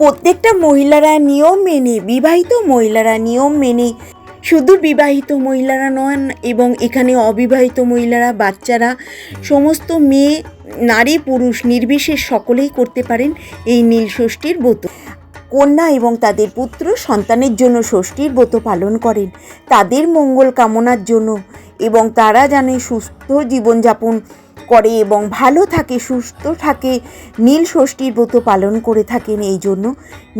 প্রত্যেকটা মহিলারা নিয়ম মেনে, বিবাহিত মহিলারা নিয়ম মেনে। শুধু বিবাহিত মহিলারা নন, এবং এখানে অবিবাহিত মহিলারা, বাচ্চারা, সমস্ত মেয়ে, নারী, পুরুষ, নির্বিশেষ সকলেই করতে পারেন এই নীল ষষ্ঠীর ব্রত। কন্যা এবং তাদের পুত্র সন্তানের জন্য ষষ্ঠীর ব্রত পালন করেন। তাদের মঙ্গল কামনার জন্য, এবং তারা জানে সুস্থ জীবনযাপন করে এবং ভালো থাকে, সুস্থ থাকে, নীল ষষ্ঠীর ব্রত পালন করে থাকেন এই জন্য।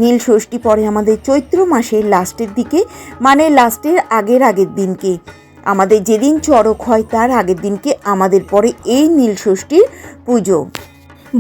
নীল ষষ্ঠী পরে আমাদের চৈত্র মাসের লাস্টের দিকে মানে লাস্টের আগের আগের দিনকে। আমাদের যেদিন চড়ক হয়, তার আগের দিনকে আমাদের পরে এই নীল ষষ্ঠীর পুজো।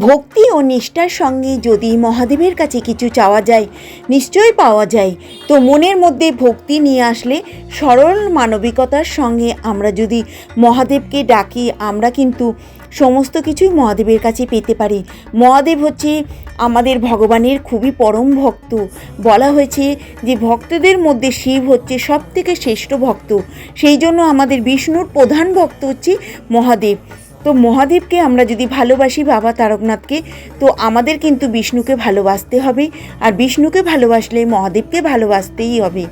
ভক্তি ও নিষ্ঠার সঙ্গে যদি মহাদেবের কাছে কিছু চাওয়া যায়, নিশ্চয়ই পাওয়া যায়। তো মনের মধ্যে ভক্তি নিয়ে আসলে সরল মানবিকতার সঙ্গে আমরা যদি মহাদেবকে ডাকি, আমরা কিন্তু সমস্ত কিছুই মহাদেবের কাছে পেতে পারি। মহাদেব হচ্ছে আমাদের ভগবানের খুবই পরম ভক্ত। বলা হয়েছে যে ভক্তদের মধ্যে শিব হচ্ছে সব থেকে শ্রেষ্ঠ ভক্ত। সেই জন্য আমাদের বিষ্ণুর প্রধান ভক্ত হচ্ছে মহাদেব। তো মহাদেবকে আমরা যদি ভালোবাসি বাবা তারকনাথকে, তো আমাদের কিন্তু বিষ্ণুকে ভালোবাসতে হবে। আর বিষ্ণুকে ভালোবাসলে মহাদেবকে ভালোবাসতেই হবে।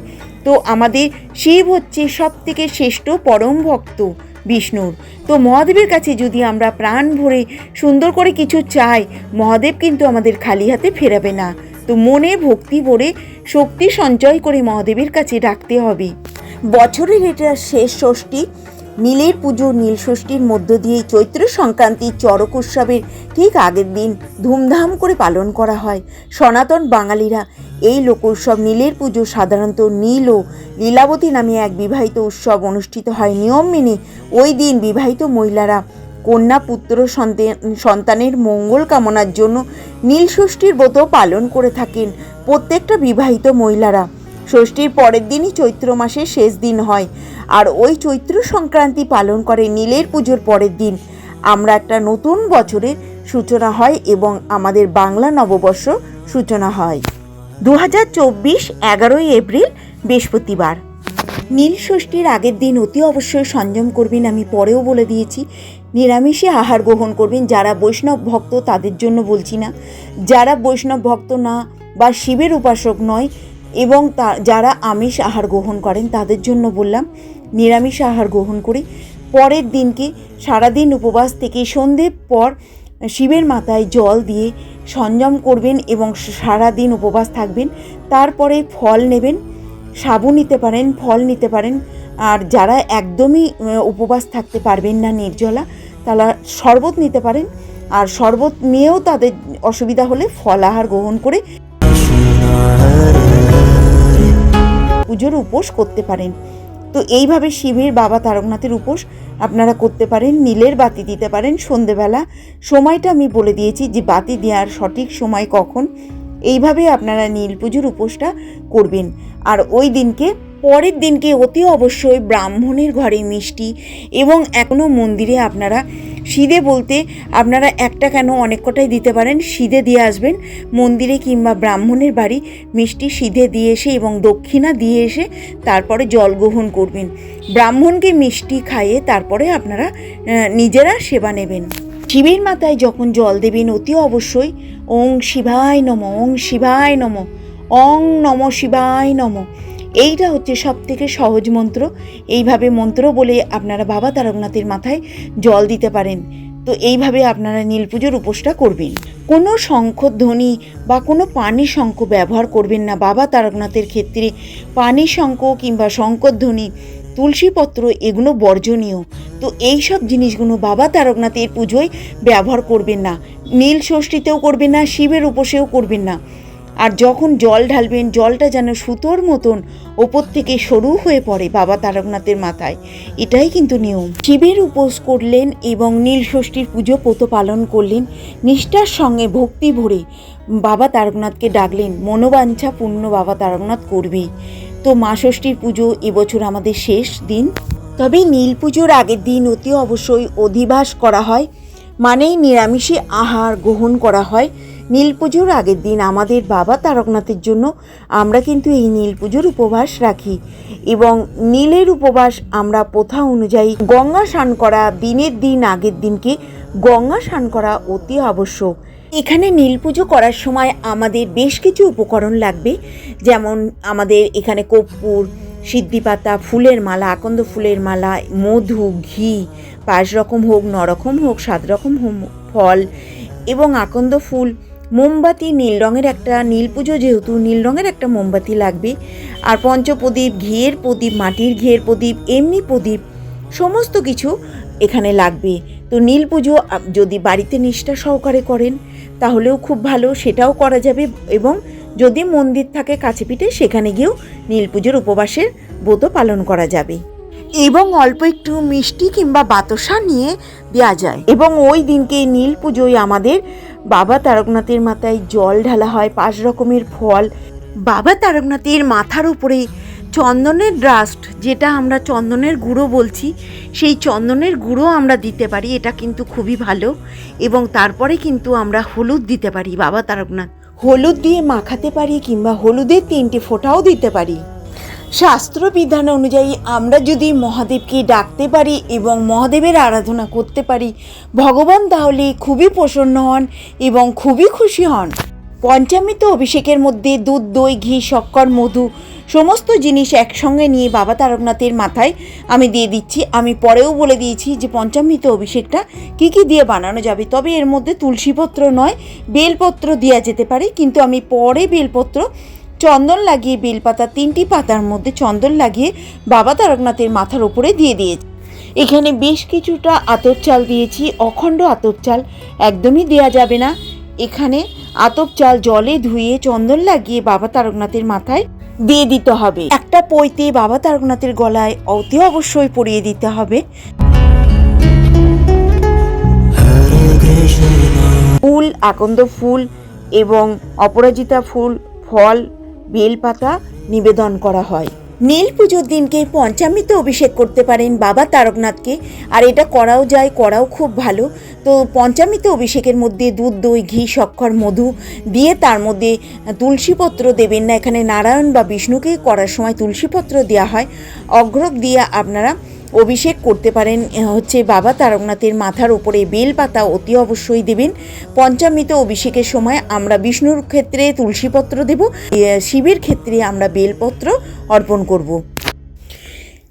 তো আমাদের শিব হচ্ছে সব থেকে শ্রেষ্ঠ পরম ভক্ত। বিষ্ণুর। তো মহাদেবের কাছে যদি আমরা প্রাণ ভরে সুন্দর করে কিছু চাই, মহাদেব কিন্তু আমাদের খালি হাতে ফেরাবে না। তো মনে ভক্তি ভরে শক্তি সঞ্চয় করে মহাদেবের কাছে ডাকতে হবে। বছরের এটা শেষ ষষ্ঠী নীলের পুজো নীল ষষ্ঠীর মধ্য দিয়ে চৈত্র সংক্রান্তির চড়ক উৎসবের ঠিক আগের দিন ধুমধাম করে পালন করা হয়। সনাতন বাঙালিরা এই লোক উৎসব নীলের পুজো সাধারণত নীল ও লীলাবতী নামে এক বিবাহিত উৎসব অনুষ্ঠিত হয়। নিয়ম মেনে ওই দিন বিবাহিত মহিলারা কন্যা পুত্র সন্তান, সন্তানের মঙ্গল কামনার জন্য নীল ষষ্ঠীর ব্রত পালন করে থাকেন। প্রত্যেকটা বিবাহিত মহিলারা ষষ্ঠীর পরের দিনই চৈত্র মাসের শেষ দিন হয়। আর ওই চৈত্র সংক্রান্তি পালন করে নীলের পুজোর পরের দিন। আমরা একটা নতুন বছরের সূচনা হয় এবং আমাদের বাংলা নববর্ষ সূচনা হয়। দু হাজার চব্বিশ এগারোই এপ্রিল, বৃহস্পতিবার। নীল ষষ্ঠীর আগের দিন অতি অবশ্যই সংযম করবেন আমি পরেও বলে দিয়েছি। নিরামিষে আহার গ্রহণ করবেন। যারা বৈষ্ণব ভক্ত তাদের জন্য বলছি না। যারা বৈষ্ণব ভক্ত না বা শিবের উপাসক নয় এবং তা, যারা আমিষ আহার গ্রহণ করেন তাদের জন্য বললাম, নিরামিষ আহার গ্রহণ করে। পরের দিনকে সারাদিন উপবাস থেকে সন্ধ্যের পর শিবের মাথায় জল দিয়ে সংযম করবেন এবং সারাদিন উপবাস থাকবেন। তারপরে ফল নেবেন, সাবু নিতে পারেন, ফল নিতে পারেন। আর যারা একদমই উপবাস থাকতে পারবেন না নির্জলা, তারা শরবত নিতে পারেন। আর শরবত নিয়েও তাদের অসুবিধা হলে ফল আহার গ্রহণ করে। পুজোর উপোস করতে পারেন। তো এইভাবে শিবের বাবা তারকনাথের উপোস আপনারা করতে পারেন, নীলের বাতি দিতে পারেন সন্ধেবেলা। সময়টা আমি বলে দিয়েছি যে বাতি দেওয়ার সঠিক সময় কখন। এইভাবে আপনারা নীল পুজোর উপোসটা করবেন। আর ওই দিনকে পরের দিনকে অতি অবশ্যই ব্রাহ্মণের ঘরে মিষ্টি এবং এখনও মন্দিরে আপনারা সিদে বলতে আপনারা একটা কেন অনেক কটাই দিতে পারেন, সিদে দিয়ে আসবেন। মন্দিরে কিংবা ব্রাহ্মণের বাড়ি মিষ্টি সিধে দিয়ে এসে এবং দক্ষিণা দিয়ে এসে তারপরে জল গ্রহণ করবেন। ব্রাহ্মণকে মিষ্টি খাইয়ে তারপরে আপনারা নিজেরা সেবা নেবেন। শিবের মাথায় যখন জল দেবেন অতি অবশ্যই ওং শিবায় নম, ওং শিবায় নম অং নম শিবায় নম। এইটা হচ্ছে সব থেকে সহজ মন্ত্র। এইভাবে মন্ত্র বলে আপনারা বাবা তারকনাথের মাথায় জল দিতে পারেন। তো এইভাবে আপনারা নীল পুজোর উপোসটা করবেন। কোনো শঙ্খধ্বনি বা কোনো পানি শঙ্খ ব্যবহার করবেন না। বাবা তারকনাথের ক্ষেত্রে পানি শঙ্খ কিংবা শঙ্খধ্বনি, তুলসীপত্র এগুলো বর্জনীয়। তো এই সব জিনিসগুলো বাবা তারকনাথের পুজোয় ব্যবহার করবেন না। নীল ষষ্ঠীতেও করবেন না, শিবের উপসেও করবেন না। আর যখন জল ঢালবেন, জলটা যেন সুতোর মতন ওপর থেকে সরু হয়ে পড়ে বাবা তারকনাথের মাথায়। এটাই কিন্তু নিয়ম। শিবের উপোস করলেন এবং নীল ষষ্ঠীর পুজো পত পালন করলেন। নিষ্ঠার সঙ্গে ভক্তি ভরে বাবা তারকনাথকে ডাকলেন, মনোবাঞ্ছা পূর্ণ বাবা তারকনাথ করবেই তো মা ষষ্ঠীর পুজো এবছর আমাদের শেষ দিন। তবে নীল পুজোর আগের দিন অতি অবশ্যই অধিবাস করা হয়। মানেই নিরামিষে আহার গ্রহণ করা হয়। নীল পুজোর আগের দিন আমাদের বাবা তারকনাথের জন্য আমরা কিন্তু এই নীল পুজোর উপবাস রাখি এবং নীলের উপবাস আমরা প্রথা অনুযায়ী গঙ্গা স্নান করা দিনের দিন আগের দিনকে গঙ্গা স্নান করা অতি আবশ্যক। এখানে নীল পুজো করার সময় আমাদের বেশ কিছু উপকরণ লাগবে, যেমন আমাদের এখানে কর্পূর সিদ্ধি পাতা ফুলের মালা, আকন্দ ফুলের মালা, মধু, ঘি, পাঁচ রকম হোক, ন রকম হোক, সাত রকম হোম- ফল এবং আকন্দ ফুল মোমবাতি নীল রঙের একটা নীল পুজো যেহেতু নীল রঙের একটা মোমবাতি লাগবে। আর পঞ্চপ্রদীপ ঘিয়ের প্রদীপ মাটির ঘিয়ের প্রদীপ এমনি প্রদীপ সমস্ত কিছু এখানে লাগবে। তো নীল পুজো যদি বাড়িতে নিষ্ঠা সহকারে করেন তাহলেও খুব ভালো সেটাও করা যাবে এবং যদি মন্দির থাকে কাছে পিঠে সেখানে গিয়েও নীল পুজোর উপবাসের ব্রত পালন করা যাবে। এবং অল্প একটু মিষ্টি কিংবা বাতাসা নিয়ে দেওয়া যায়। এবং ওই দিনকে নীল পুজোয় আমাদের বাবা তারকনাথের মাথায় জল ঢালা হয়, পাঁচ রকমের ফল। বাবা তারকনাথের মাথার উপরে চন্দনের ড্রাস্ট যেটা আমরা চন্দনের গুঁড়ো বলছি, সেই চন্দনের গুঁড়ো আমরা দিতে পারি, এটা কিন্তু খুবই ভালো। এবং তারপরে কিন্তু আমরা হলুদ দিতে পারি, বাবা তারকনাথ। হলুদ দিয়ে মাখাতে পারি কিংবা হলুদের তিনটে ফোঁটাও দিতে পারি। শাস্ত্রবিধান অনুযায়ী আমরা যদি মহাদেবকে ডাকতে পারি এবং মহাদেবের আরাধনা করতে পারি, ভগবান তাহলে খুবই প্রসন্ন হন এবং খুবই খুশি হন। পঞ্চামৃত অভিষেকের মধ্যে দুধ, দই, ঘি, শক্কর, মধু সমস্ত জিনিস একসঙ্গে নিয়ে বাবা তারকনাথের মাথায় আমি দিয়ে দিচ্ছি। আমি পরেও বলে দিয়েছি যে পঞ্চামৃত অভিষেকটা কী কী দিয়ে বানানো যাবে। তবে এর মধ্যে তুলসীপত্র নয়, বেলপত্র দেওয়া যেতে পারে। কিন্তু আমি পরে বেলপত্র চন্দন লাগিয়ে বেলপাতা, তিনটি পাতার মধ্যে চন্দন লাগিয়ে বাবা তারকনাথের মাথার ওপরে দিয়ে দিয়েছি। এখানে বেশ কিছুটা আতপ চাল দিয়েছি, অখণ্ড আতপ চাল একদমই দেয়া যাবে না। এখানে আতপ চাল জলে ধুয়ে চন্দন লাগিয়ে বাবা তারকনাথের মাথায় দিয়ে দিতে হবে। একটা পইতে বাবা তারকনাথের গলায় অতি অবশ্যই পরিয়ে দিতে হবে। ফুল, আকন্দ ফুল এবং অপরাজিতা ফুল, ফল বেলপাতা নিবেদন করা হয়। নীল পুজোর দিনকে পঞ্চামৃত অভিষেক করতে পারেন বাবা তারকনাথকে। আর এটা করাও যায়, করাও খুব ভালো। তো পঞ্চামৃত অভিষেকের মধ্যে দুধ, দই, ঘি সক্ষর মধু দিয়ে তার মধ্যে তুলসীপত্র দেবেন না। এখানে নারায়ণ বা বিষ্ণুকে করার সময় তুলসীপত্র দেওয়া হয়। অগ্রক দিয়ে আপনারা অভিষেক করতে পারেন হচ্ছে বাবা তারকনাথের মাথার ওপরে বেলপাতা অতি অবশ্যই দেবেন। পঞ্চামৃত অভিষেকের সময় আমরা বিষ্ণুর ক্ষেত্রে তুলসীপত্র দেব শিবের ক্ষেত্রে আমরা বেলপত্র অর্পণ করব।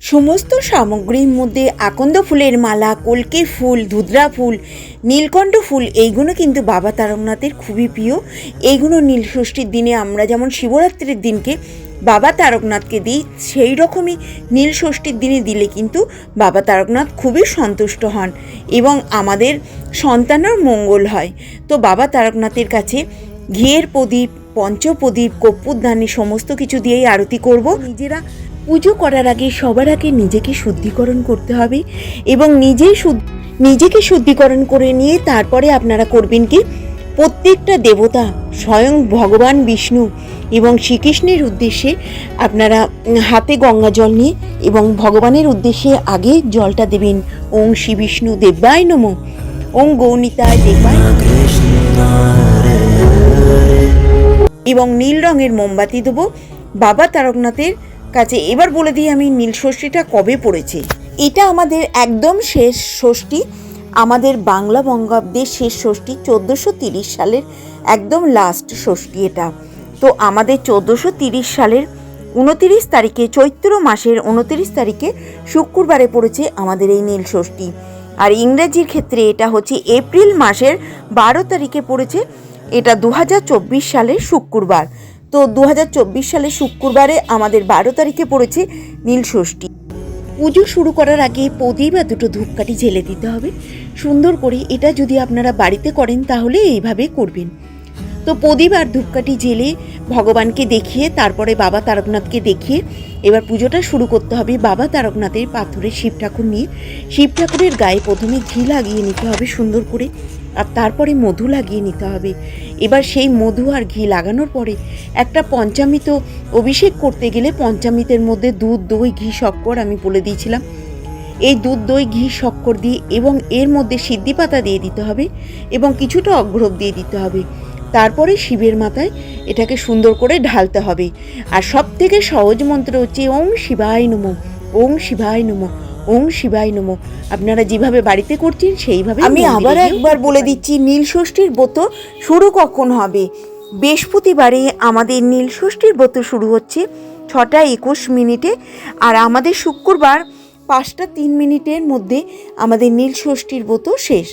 সমস্ত সামগ্রীর মধ্যে আকন্দ ফুলের মালা, কলকে ফুল, ধুদ্রা ফুল, নীলকণ্ঠ ফুল, এইগুলো কিন্তু বাবা তারকনাথের খুবই প্রিয়। এইগুলো নীল ষষ্ঠীর দিনে আমরা যেমন শিবরাত্রির দিনকে বাবা তারকনাথকে দিই, সেই রকমই নীল ষষ্ঠীর দিনে দিলে কিন্তু বাবা তারকনাথ খুবই সন্তুষ্ট হন এবং আমাদের সন্তানের মঙ্গল হয়। তো বাবা তারকনাথের কাছে ঘিয়ের প্রদীপ, পঞ্চপ্রদীপ কর্পূরদানি সমস্ত কিছু দিয়েই আরতি করব। নিজেরা পুজো করার আগে সবার আগে নিজেকে শুদ্ধিকরণ করতে হবে এবং নিজেই শুদ্ধ নিজেকে শুদ্ধিকরণ করে নিয়ে তারপরে আপনারা করবেন কি প্রত্যেকটা দেবতা স্বয়ং ভগবান বিষ্ণু এবং শ্রীকৃষ্ণের উদ্দেশ্যে আপনারা হাতে গঙ্গা জল নিয়ে এবং ভগবানের উদ্দেশ্যে আগে জলটা দেবেন। ওং শ্রী বিষ্ণু দেব্যায় নম। ওং গৌনিতায় দেব্যায় এবং নীল রঙের মোমবাতি দেবো। বাবা তারকনাথের কাছে এবার বলে দিই আমি নীল ষষ্ঠীটা কবে পড়েছে। এটা আমাদের একদম শেষ ষষ্ঠী। আমাদের বাংলা বঙ্গাব্দের শেষ ষষ্ঠী চোদ্দোশো তিরিশ সালের একদম লাস্ট ষষ্ঠী এটা। তো আমাদের চোদ্দোশো তিরিশ সালের উনতিরিশ তারিখে, চৈত্র মাসের উনতিরিশ তারিখে শুক্রবারে পড়েছে আমাদের এই নীল ষষ্ঠী। আর ইংরেজির ক্ষেত্রে এটা হচ্ছে এপ্রিল মাসের বারো তারিখে পড়েছে, এটা দু হাজার চব্বিশ সালের শুক্রবার। তো দু সালের শুক্রবারে আমাদের বারো তারিখে পড়েছে নীল ষষ্ঠী। পুজো শুরু করার আগে প্রদীপ আর দুটো ধূপকাঠি জেলে দিতে হবে। সুন্দর করে এটা যদি আপনারা বাড়িতে করেন তাহলে এইভাবে করবেন। তো প্রদীপ আর ধূপকাঠি জেলে ভগবানকে দেখিয়ে, তারপরে বাবা তারকনাথকে দেখিয়ে এবার পুজোটা শুরু করতে হবে। বাবা তারকনাথের পাথরের শিব ঠাকুর নিয়ে। শিব ঠাকুরের গায়ে প্রথমে ঘি লাগিয়ে নিতে হবে সুন্দর করে। আর তারপরে মধু লাগিয়ে নিতে হবে। এবার সেই মধু আর ঘি লাগানোর পরে একটা পঞ্চামৃত অভিষেক করতে গেলে পঞ্চামৃতের মধ্যে দুধ, দই, ঘি, শক্কর আমি বলে দিয়েছিলাম। এই দুধ, দই, ঘি, শক্কর দিয়ে এবং এর মধ্যে সিদ্ধি পাতা দিয়ে দিতে হবে এবং কিছুটা অগ্রহ দিয়ে দিতে হবে। তারপরে শিবের মাথায় এটাকে সুন্দর করে ঢালতে হবে। আর সব থেকে সহজ মন্ত্র হচ্ছে ওং শিবায় নম ওং শিবায় নম। ওং শিবায় নমো। আপনারা যেভাবে বাড়িতে করছেন সেইভাবে আমি আবার একবার বলে দিচ্ছি নীল ষষ্ঠীর ব্রত শুরু কখন হবে? বৃহস্পতিবারে আমাদের নীল ষষ্ঠীর ব্রত শুরু হচ্ছে ছটা একুশ মিনিটে আর আমাদের শুক্রবার পাঁচটা তিন মিনিটের মধ্যে আমাদের নীল ষষ্ঠীর ব্রত শেষ।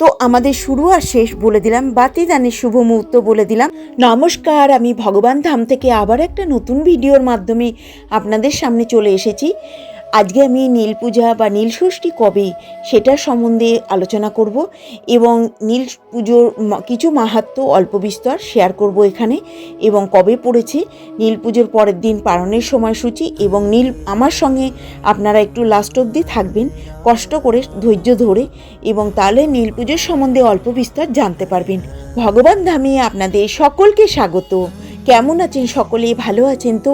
তো আমাদের শুরু আর শেষ বলে দিলাম বাতিদানের শুভ মুহূর্ত বলে দিলাম। নমস্কার আমি ভগবান ধাম থেকে আবার একটা নতুন ভিডিওর মাধ্যমে আপনাদের সামনে চলে এসেছি। আজকে আমি নীল পূজা বা নীল ষষ্ঠী কবে সেটা সম্বন্ধে আলোচনা করব এবং নীল পুজোর কিছু মাহাত্ম্য অল্প বিস্তর শেয়ার করব এখানে এবং কবে পড়েছে, নীল পুজোর পরের দিন পালনের সময়সূচি এবং নীল আমার সঙ্গে আপনারা একটু লাস্ট অবধি থাকবেন, কষ্ট করে, ধৈর্য ধরে এবং তাহলে নীল পুজোর সম্বন্ধে অল্প বিস্তর জানতে পারবেন। ভগবান ধামে আপনাদের সকলকে স্বাগত। কেমন আছেন সকলে ভালো আছেন তো?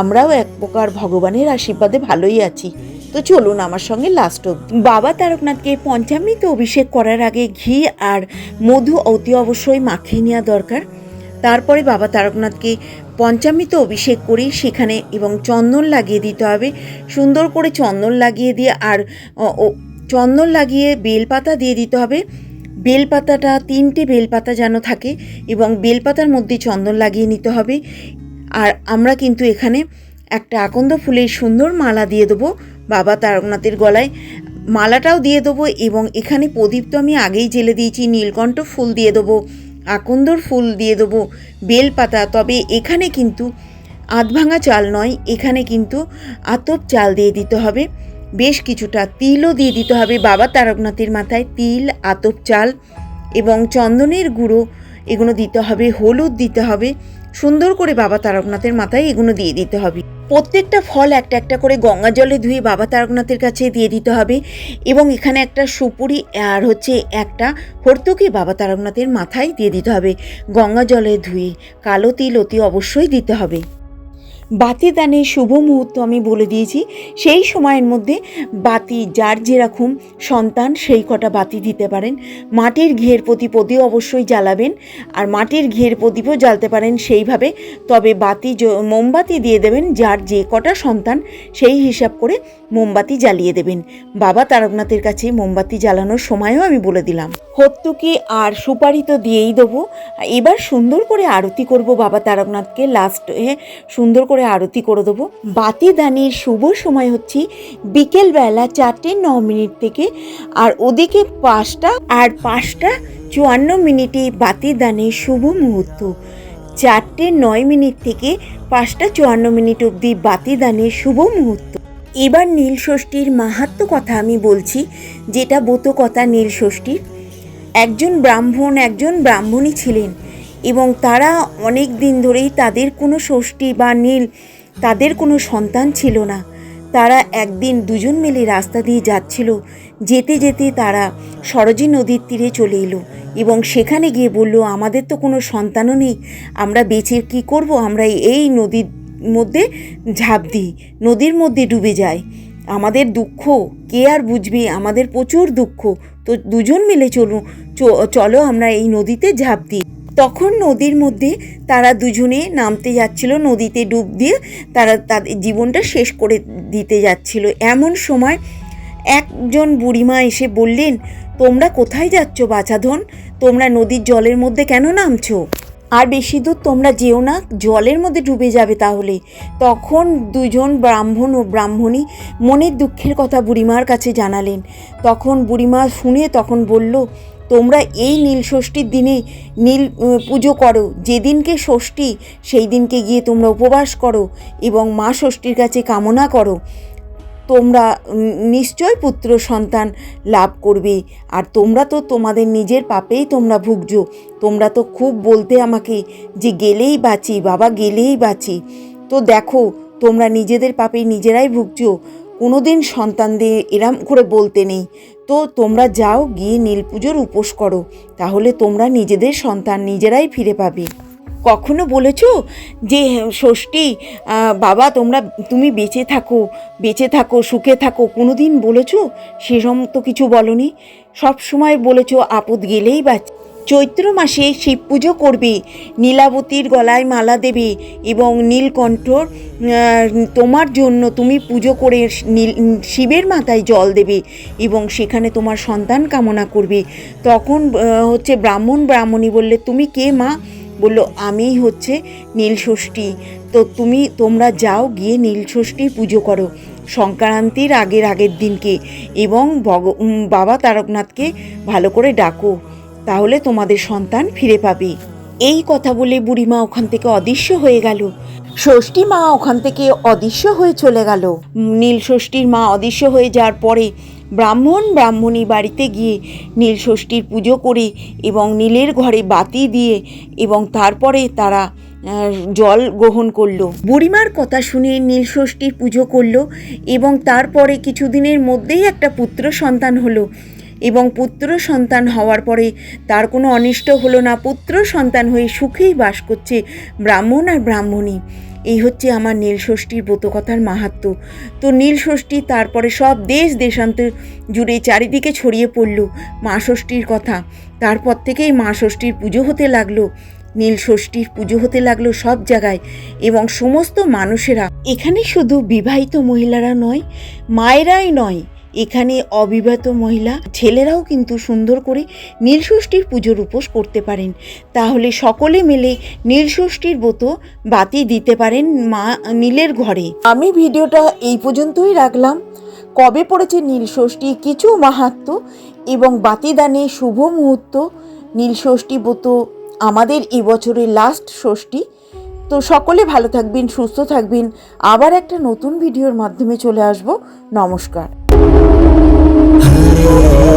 আমরাও এক প্রকার ভগবানের আশীর্বাদে ভালোই আছি। তো চলুন আমার সঙ্গে লাস্ট অবধি। বাবা তারকনাথকে পঞ্চামৃত অভিষেক করার আগে ঘি আর মধু অতি অবশ্যই মাখিয়ে নেওয়া দরকার। তারপরে বাবা তারকনাথকে পঞ্চামৃত অভিষেক করি সেখানে এবং চন্দন লাগিয়ে দিতে হবে। সুন্দর করে চন্দন লাগিয়ে দিয়ে আর চন্দন লাগিয়ে বেলপাতা দিয়ে দিতে হবে। বেলপাতাটা, তিনটে বেলপাতা যেন থাকে এবং বেলপাতার মধ্যে চন্দন লাগিয়ে নিতে হবে। আর আমরা কিন্তু এখানে একটা আকন্দ ফুলের সুন্দর মালা দিয়ে দেবো। বাবা তারকনাথের গলায় মালাটাও দিয়ে দেবো এবং এখানে প্রদীপ তো আমি আগেই জেলে দিয়েছি, নীলকণ্ঠ ফুল দিয়ে দেবো, আকন্দর ফুল দিয়ে দেবো, বেলপাতা। তবে এখানে কিন্তু আধভাঙা চাল নয়, এখানে কিন্তু আতপ চাল দিয়ে দিতে হবে। বেশ কিছুটা তিলও দিয়ে দিতে হবে। বাবা তারকনাথের মাথায় তিল, আতপ চাল এবং চন্দনের গুঁড়ো এগুলো দিতে হবে, হলুদ দিতে হবে। সুন্দর করে বাবা তারকনাথের মাথায় এগুলো দিয়ে দিতে হবে। প্রত্যেকটা ফল একটা একটা করে গঙ্গা জলে ধুয়ে বাবা তারকনাথের কাছে দিয়ে দিতে হবে এবং এখানে একটা সুপুরি আর হচ্ছে একটা হর্তকি বাবা তারকনাথের মাথায় দিয়ে দিতে হবে। গঙ্গা জলে ধুয়ে কালো তিল অতি অবশ্যই দিতে হবে। বাতি দানের শুভ মুহূর্ত আমি বলে দিয়েছি। সেই সময়ের মধ্যে বাতি যার যেরকম সন্তান সেই কটা বাতি দিতে পারেন। মাটির ঘিয়ের প্রতি অবশ্যই জ্বালাবেন আর মাটির ঘিয়ের প্রদীপও জ্বালতে পারেন সেইভাবে। তবে বাতি মোমবাতি দিয়ে দেবেন যার যে কটা সন্তান সেই হিসাব করে মোমবাতি জ্বালিয়ে দেবেন। বাবা তারকনাথের কাছে মোমবাতি জ্বালানোর সময়ও আমি বলে দিলাম। হত্যুকি আর সুপারি তো দিয়েই দেবো। এবার সুন্দর করে আরতি করব বাবা তারকনাথকে। লাস্টে সুন্দর করে আরতি করে দেবো। বাতি দানের শুভ সময় হচ্ছে বিকেলবেলা চারটে ন মিনিট থেকে। আর ওদিকে পাঁচটা আর পাঁচটা চুয়ান্ন মিনিটে বাতি দানের শুভ মুহূর্ত। চারটে নয় মিনিট থেকে পাঁচটা চুয়ান্ন মিনিট অবধি বাতি দানের শুভ মুহূর্ত। এবার নীল ষষ্ঠীর মাহাত্ম কথা আমি বলছি, যেটা ব্রত কথা নীল ষষ্ঠীর। একজন ব্রাহ্মণ একজন ব্রাহ্মণী ছিলেন। এবং তারা অনেক দিন ধরেই তাদের কোনো ষষ্ঠী বা নীল তাদের কোনো সন্তান ছিল না। তারা একদিন দুজন মিলে রাস্তা দিয়ে যাচ্ছিল। যেতে যেতে তারা সরজী নদীর তীরে চলে এলো এবং সেখানে গিয়ে বলল, আমাদের তো কোনো সন্তানও নেই। আমরা বেঁচে কি করব? আমরা এই নদীর মধ্যে ঝাঁপ দিই। নদীর মধ্যে ডুবে যাই। আমাদের দুঃখ। কে আর বুঝবে? আমাদের প্রচুর দুঃখ। তো দুজন মিলে চলুন, চ- চলো আমরা এই নদীতে ঝাঁপ দিই। তখন নদীর মধ্যে তারা দুজনে নামতে যাচ্ছিল, নদীতে ডুব দিয়ে তারা তাদের জীবনটা শেষ করে দিতে যাচ্ছিল। এমন সময় একজন বুড়িমা এসে বললেন, তোমরা কোথায় যাচ্ছ বাছাধন? তোমরা নদীর জলের মধ্যে কেন নামছো? আর বেশি দূর তোমরা যেও না, জলের মধ্যে ডুবে যাবে তাহলে। তখন দুজন ব্রাহ্মণ ও ব্রাহ্মণী মনের দুঃখের কথা বুড়িমার কাছে জানালেন। তখন বুড়িমা শুনে তখন বলল তোমরা এই নীল ষষ্ঠীর দিনে নীল পুজো করো। যেদিনকে ষষ্ঠী সেই দিনকে গিয়ে তোমরা উপবাস করো এবং মা ষষ্ঠীর কাছে কামনা করো। তোমরা নিশ্চয় পুত্র সন্তান লাভ করবে। আর তোমরা তো তোমাদের নিজের পাপেই তোমরা ভুগছো। তোমরা তো খুব বলতে আমাকে যে গেলেই বাঁচি, বাবা গেলেই বাঁচি। তো দেখো, তোমরা নিজেদের পাপে নিজেরাই ভুগছো। কোনোদিন সন্তানদের এরম করে বলতে নেই। তো তোমরা যাও গিয়ে নীল পুজোর উপোস করো, তাহলে তোমরা নিজেদের সন্তান নিজেরাই ফিরে পাবে। কখনো বলেছ যে ষষ্ঠী বাবা, তোমরা, তুমি বেঁচে থাকো বেঁচে থাকো, সুখে থাকো। কোনো দিন বলেছ? সেরম তো কিছু বলনি। সব সময় বলেছ, আপদ গেলেই বাঁচ চৈত্র মাসে শিব পুজো করবে। নীলাবতীর গলায় মালা দেবে এবং নীলকণ্ঠ তোমার জন্য তুমি পুজো করে নীল, শিবের মাথায় জল দেবে এবং সেখানে তোমার সন্তান কামনা করবে। তখন হচ্ছে ব্রাহ্মণ ব্রাহ্মণী বললে, তুমি কে মা? বলল আমি হচ্ছে নীলষষ্ঠী। তো তুমি, তোমরা যাও গিয়ে নীলষষ্ঠীর পুজো করো। সংক্রান্তির আগের আগের দিনকে এবং ভগ বাবা তারকনাথকে ভালো করে ডাকো। তাহলে তোমাদের সন্তান ফিরে পাবে। এই কথা বলে বুড়িমা ওখান থেকে অদৃশ্য হয়ে গেল। ষষ্ঠী মা ওখান থেকে অদৃশ্য হয়ে চলে গেল। নীল ষষ্ঠীর মা অদৃশ্য হয়ে যাওয়ার পরে ব্রাহ্মণ ব্রাহ্মণী বাড়িতে গিয়ে নীল ষষ্ঠীর পুজো করে এবং নীলের ঘরে বাতি দিয়ে এবং তারপরে তারা জল গ্রহণ করল। বুড়িমার কথা শুনে নীল নীলষষ্ঠীর পুজো করল এবং তারপরে কিছুদিনের মধ্যেই একটা পুত্র সন্তান হলো। এবং পুত্র সন্তান হওয়ার পরে তার কোনো অনিষ্ট হলো না। পুত্র সন্তান হয়ে সুখেই বাস করছে ব্রাহ্মণ আর ব্রাহ্মণী। এই হচ্ছে আমার নীলষষ্ঠীর ব্রতকথার মাহাত্ম। তো নীলষষ্ঠী তারপরে সব দেশ দেশান্তর জুড়ে চারিদিকে ছড়িয়ে পড়ল মা ষষ্ঠীর কথা। তারপর থেকেই মা ষষ্ঠীর পুজো হতে লাগল। নীল ষষ্ঠীর পুজো হতে লাগল সব জায়গায় এবং সমস্ত মানুষেরা। এখানে শুধু বিবাহিত মহিলারা নয়, মায়েরাই নয় এখানে অবিবাহিত মহিলা ছেলেরাও কিন্তু সুন্দর করে নীলষষ্ঠীর পুজোর উপোস করতে পারেন। তাহলে সকলে মিলে নীলষষ্ঠীর ব্রত বাতি দিতে পারেন মা নীলের ঘরে। আমি ভিডিওটা এই পর্যন্তই রাখলাম। কবে পড়েছে নীলষষ্ঠী? কিছু মাহাত্ম এবং বাতিদানে শুভ মুহূর্ত। নীলষষ্ঠী ব্রত আমাদের এবছরের লাস্ট ষষ্ঠী। তো সকলে ভালো থাকবেন, সুস্থ থাকবেন। আবার একটা নতুন ভিডিওর মাধ্যমে চলে আসব। নমস্কার। 하늘에